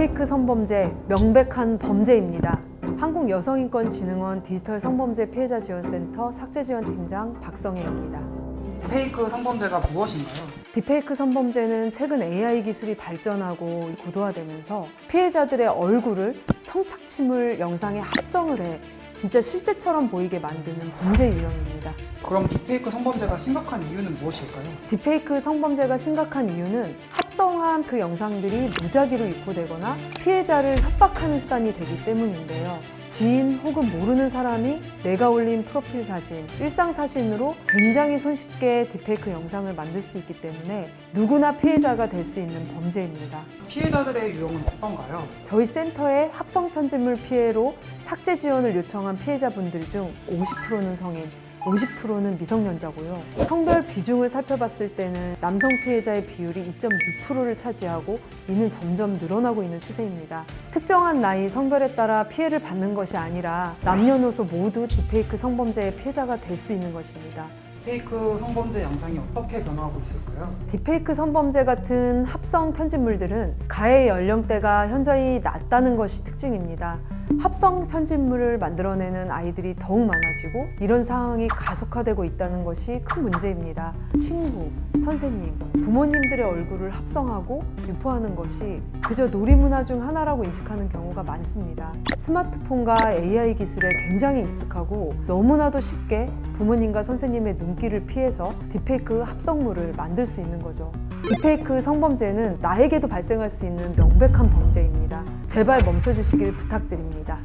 디페이크 성범죄 명백한 범죄입니다. 한국여성인권진흥원 디지털 성범죄 피해자 지원센터 삭제지원팀장 박성혜입니다. 페이크 성범죄가 무엇인가요? 디페이크 성범죄는 최근 AI 기술이 발전하고 고도화되면서 피해자들의 얼굴을 성착취물 영상에 합성을 해 진짜 실제처럼 보이게 만드는 범죄 유형입니다. 그럼 딥페이크 성범죄가 심각한 이유는 무엇일까요? 디페이크 성범죄가 심각한 이유는 합성한 그 영상들이 무작위로 유포되거나 피해자를 협박하는 수단이 되기 때문인데요. 지인 혹은 모르는 사람이 내가 올린 프로필 사진, 일상 사진으로 굉장히 손쉽게 디페이크 영상을 만들 수 있기 때문에 누구나 피해자가 될 수 있는 범죄입니다. 피해자들의 유형은 어떤가요? 저희 센터에 합성 편집물 피해로 삭제 지원을 요청한 피해자분들 중 50%는 성인, 50%는 미성년자고요. 성별 비중을 살펴봤을 때는 남성 피해자의 비율이 2.6%를 차지하고 이는 점점 늘어나고 있는 추세입니다. 특정한 나이, 성별에 따라 피해를 받는 것이 아니라 남녀노소 모두 디페이크 성범죄의 피해자가 될 수 있는 것입니다. 페이크 성범죄 양상이 어떻게 변화하고 있을까요? 디페이크 성범죄 같은 합성 편집물들은 가해 연령대가 현저히 낮다는 것이 특징입니다. 합성 편집물을 만들어내는 아이들이 더욱 많아지고 이런 상황이 가속화되고 있다는 것이 큰 문제입니다. 친구, 선생님, 부모님들의 얼굴을 합성하고 유포하는 것이 그저 놀이문화 중 하나라고 인식하는 경우가 많습니다. 스마트폰과 AI 기술에 굉장히 익숙하고 너무나도 쉽게 부모님과 선생님의 눈길을 피해서 디페이크 합성물을 만들 수 있는 거죠. 디페이크 성범죄는 나에게도 발생할 수 있는 명백한 범죄입니다. 제발 멈춰주시길 부탁드립니다.